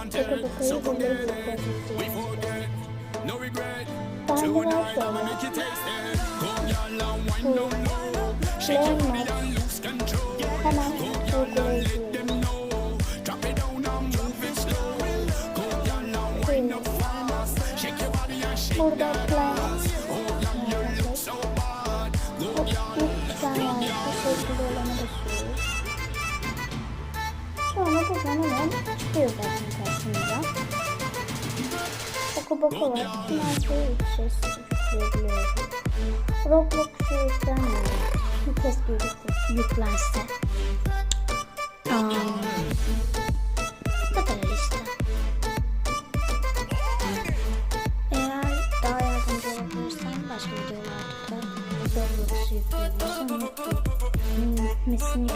wanted. So forget it. We forget. No regret. Tonight I'ma make you taste it. Come y'all and wind down low. Shake your body and lose control. Come y'all and let them know. Drop it down and move it slow. Come y'all and wind up fast. Shake your body and shake that ass. Oh, y'all, you look so bad. Go y'all. Sonra çıkıyor zaten. Var. Bütün her şeyi ücretsiz yükleyebiliyoruz. Roblox'u yüklenmiyor. Keşke yükle- yüklense. Aa, bu kadar işte. Eğer daha yardımcı olabilirsem başka videolarda Roblox'u yükleyebilirsem mutlu. Mesini.